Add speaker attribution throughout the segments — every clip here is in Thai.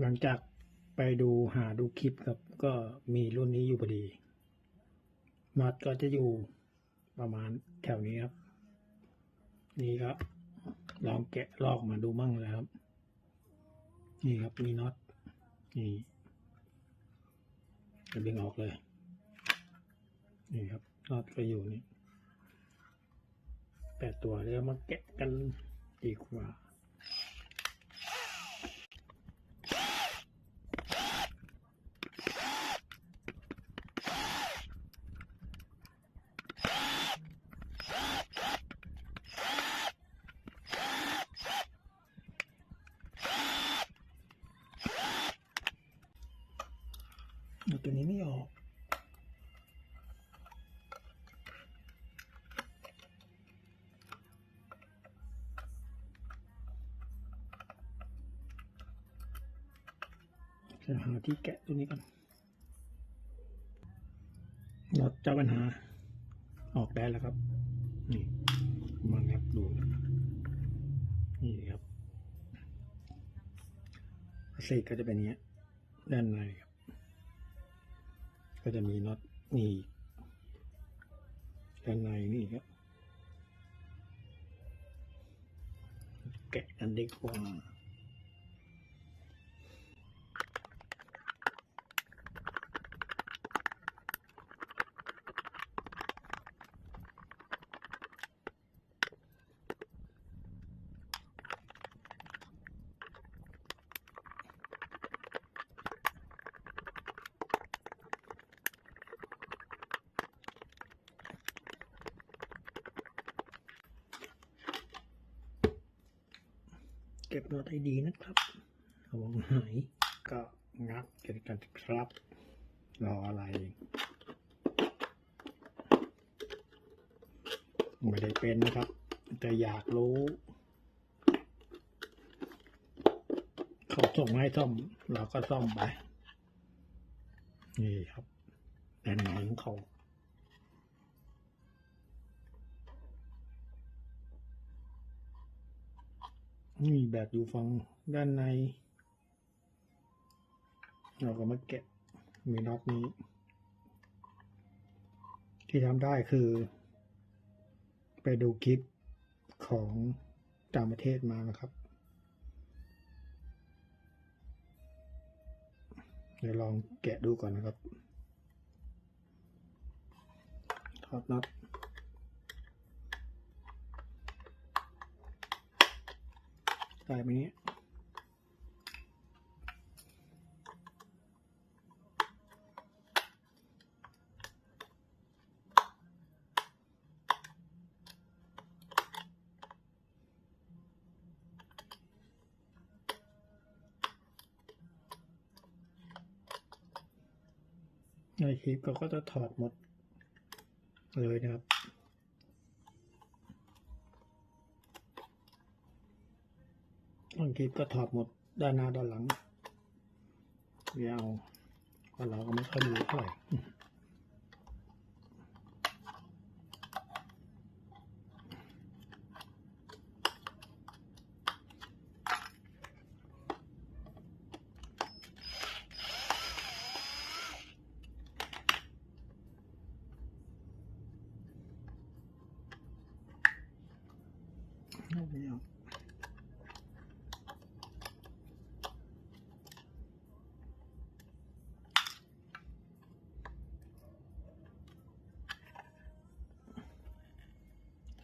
Speaker 1: หลังจากไปดูหาดูคลิปครับ ก็มีรุ่นนี้อยู่พอดีน็อตก็จะอยู่ประมาณแถวนี้ครับ นี่ก็ลองแกะลอกมาดูมั่งแล้วครับ นี่ครับมีน็อตนี่จะดึงออกเลย นี่ครับน็อตก็อยู่นี่แปดตัวเดียวมาแกะกันดีกว่า จะหาที่แกะตัวนี้ก่อนน็อตเจ้าปัญหาออกได้แล้วครับ นี่มางับดูนี่ครับเศษก็จะเป็นเงี้ย ด้านในครับ ก็จะมีน็อตนี่ด้านในนี่ครับ แกะกันดีกว่าเก็บน็อตให้ดีนะครับระวังหายก็งัดกันกันครับ รออะไร ไม่ได้เป็นนะครับ แต่อยากรู้ เขาส่งให้ซ่อม เราก็ซ่อมไป นี่ครับแอนไหนของเขา มีแบบอยู่ฝั่งด้านใน เราก็มาแกะมีน็อตนี้ ที่ทำได้คือ ไปดูคลิปของต่างประเทศมานะครับ เดี๋ยวลองแกะดูก่อนนะครับถอดน็อต ได้ไหมเนี่ยในคลิปเขาก็จะถอดหมดเลยนะครับ บางคลิปก็ถอดหมดด้านหน้าด้านหลังเอาเพราะเราก็ไม่ค่อยดูเท่าไหร่ไม่เอา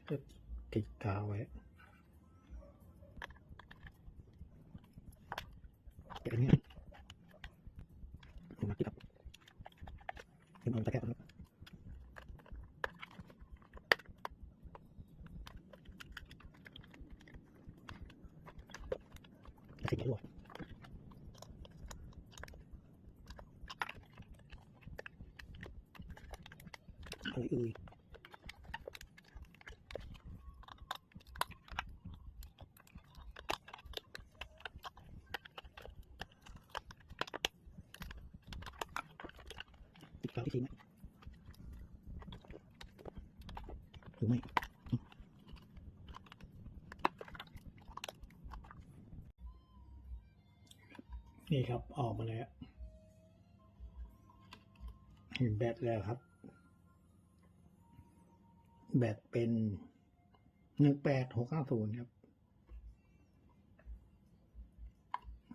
Speaker 1: ก็ ติดกาวไว้แบบนี้มาติดครับเป็นเอาตะแกรงครับติดด้วยอะไรเอ่ย ติดกาวที่ทิ้งหม
Speaker 2: นี่ครับออกมาแล้วเห็นแบตแล้วครับ แบตเป็นหนึ่งแปดหกห้าศูนย์ครับ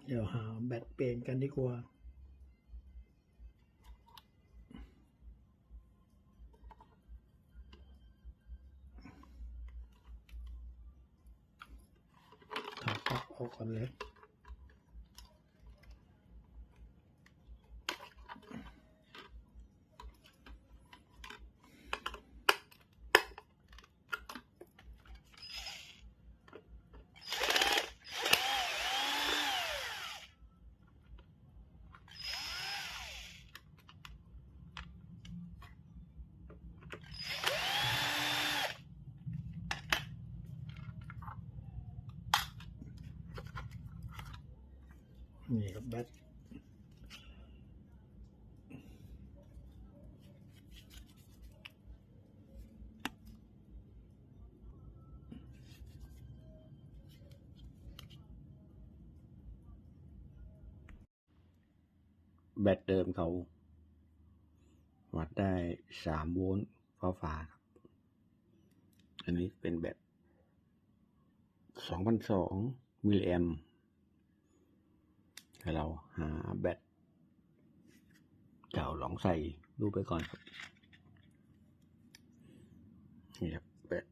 Speaker 2: เดี๋ยวหาแบตเปลี่ยนกันดีกว่า อดป นี่ครับแบตแบตเดิมเขา วัดได้สามโวลต์ฟ้าฟ้าครับ อันนี้เป็นแบตสองพันสองมิลลิแอม ให้เราหาแบตเก่าหลองใส่ดูไปก่อนครับ นี่ครับแบต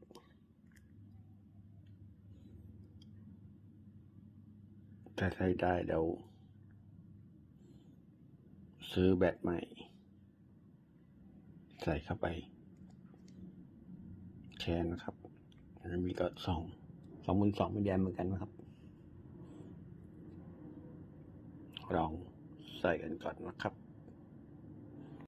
Speaker 2: ถ้าใช้ได้เดี๋ยวซื้อแบตใหม่ ใส่เข้าไปแชร์นะครับอันนี้มีก็สองสองหมื่นสองมิลลิแอมเหมือนกันนะครับ ลองใส่กันก่อนนะครับ